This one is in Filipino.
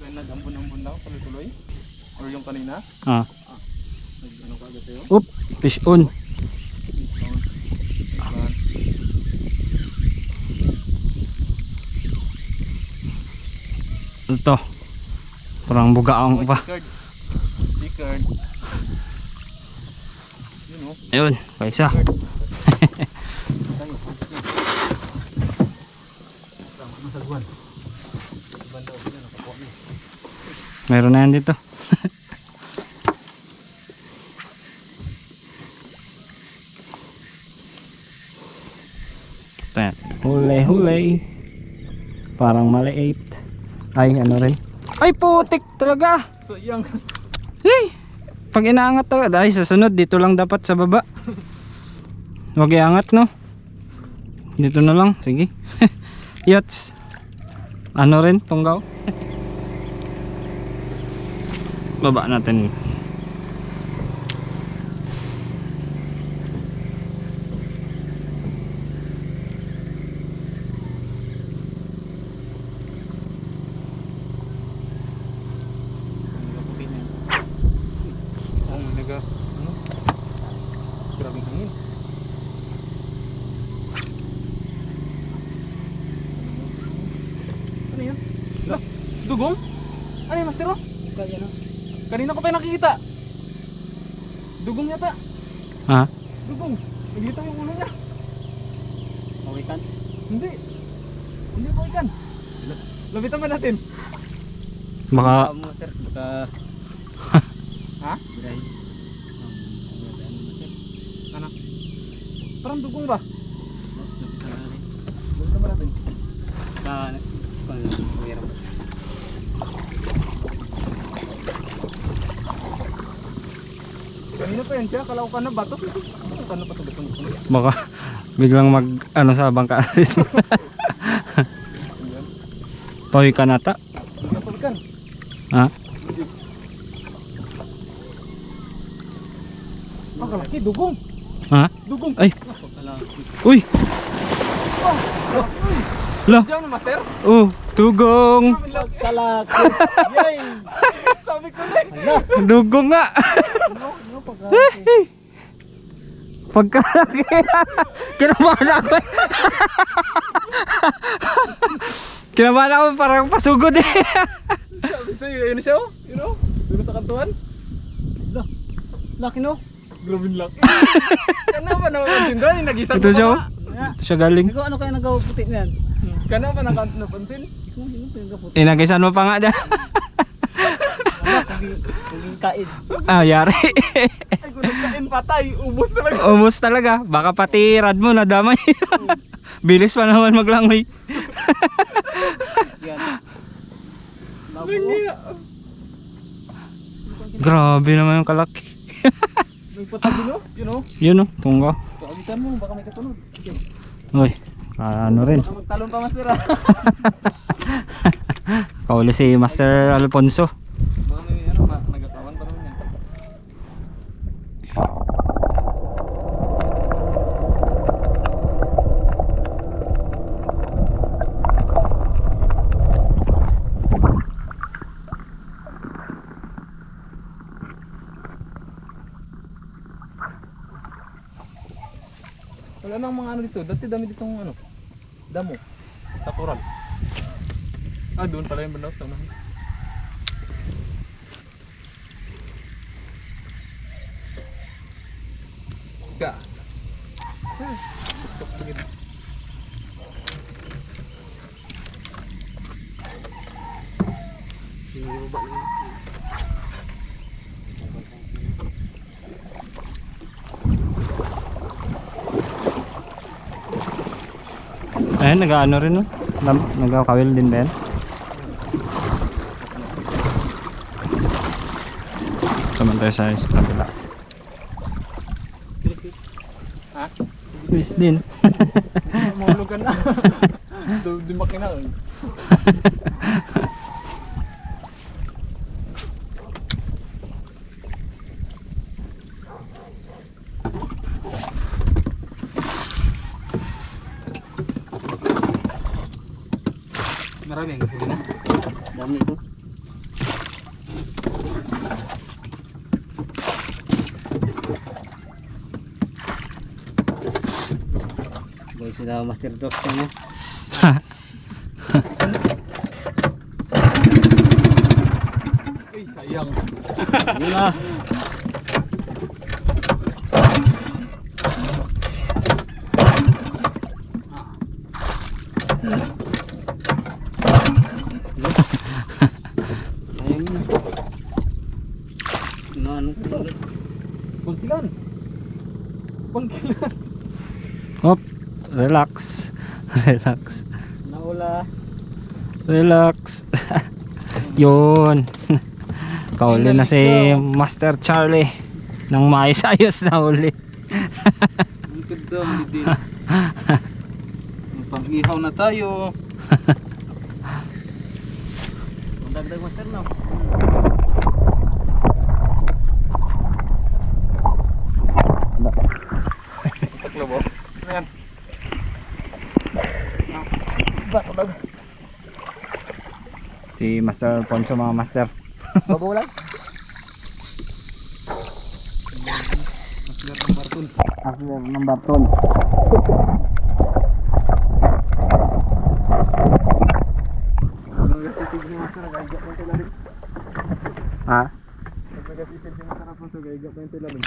Dahil nag-ambon-ambon daw, tuloy-tuloy. Or yung kanina. Ah. Nag ano ka agad sa'yo? Oop, fish on. Ito. Parang bugaang pa. Stickard. Stickard. Yun o. Ayun, kaisa. Tayo. Tama na sa guwan. Banda ko yan, nakakuha niya. Meron na yan dito. Ito yan. Huli, huli. Parang maliit. Ay, ano rin. Ay, putik talaga. So yung Hey! Pag inaangat talaga, ay sa sunod, dito lang dapat sa baba. Huwag iangat, no? Dito na lang, sige. Yachts. Ano rin, tunggaw. baba natin. Nagaputi niya. Oo, naga, ano? Grabing hangin. Ano yan? La, dugong? Ano yan, Master? Kaya na. Kanina ko pa nakikita. Dugong yata. Ha? Dugong. Nagilitaw yung ulo niya. Pawikan? Hindi. Hindi po ikan. Labitan ba natin? Baka, mo sir, baka Ha? birahin. Ano? Parang dugong ba? Labitan ba natin? Ka, kung mayroon ba? Pa yan siya, kalaw ka na. Kalaw ka na pa ito baka biglang mag, ano sa bangka. Toy ka nata. Ha? Ang kalaki, dugong. Ha? Dugong. Ay. Uy! La! Diyan na, master. Oh, lang. Kalaki! Yay! Sabi ko na. Dugong nga! Pagkalaki? Pagkalaki! Kinabahan ako eh. Kinabahan ako parang pasugod eh. Sabi sa'yo, yun siya oh. You know? Doon sa kantuan. La. Laki no? Grabe laki. Kana ba napansin doon? Yung Nag-isang Ito siya oh. pa Ito siya galing. Ikaw ano kaya nagawa puti niyan? Kana ba naka- napansin? Ikaw ano kaya nagaputi? Inagisan mo pa nga dyan. Kung kain. ah, yari. Ay, kung nagkain patay, ubos talaga. Umus talaga. Baka pati rad mo nadamay. Bilis pa naman maglangoy. Grabe naman yung kalaki. Nagpatabi no? You know? Yun oh, tunggo. Kagitan mo, baka may kasunod. Sige. Uy, ano rin. Magtalon pa master. Kauli si Master Alfonso. Baka may ano, ma- nagatawan pa naman yan. Wala nang mga ano dito. Dati dami ditong ano. Damo. Sa coral. Ah, doon pala yung bandaw sa unahan. Ka. Tuk- tuk- tuk- Ayun, nag-ano rin no. Nagkakawil din ba yan? Saman tayo sa isa kabila. Ha? Twist din. Mahulog ka na. Do- Marami ang gasolina. Dami ito. Boy sila master dog sa mo. Uy, sayang. Yun na. Ano, ano ko ulit? Pangkilan. Pangkilan. Hop, relax. Relax. Naula. Relax. Yun. Kauli na si Master Charlie ng maayos-ayos na uli. Ang ganda, ang din. Pang-ihaw na tayo. Ang dagdag Master no. Taklo mo. Ayan. Ba't ba? Si Master Ponso mga master. Babaw lang. Maslar ng barton. Master ng Barton. nagagap ng tulamin. Ha? Pag nagagap ng tulamin, sarap ng tulamin.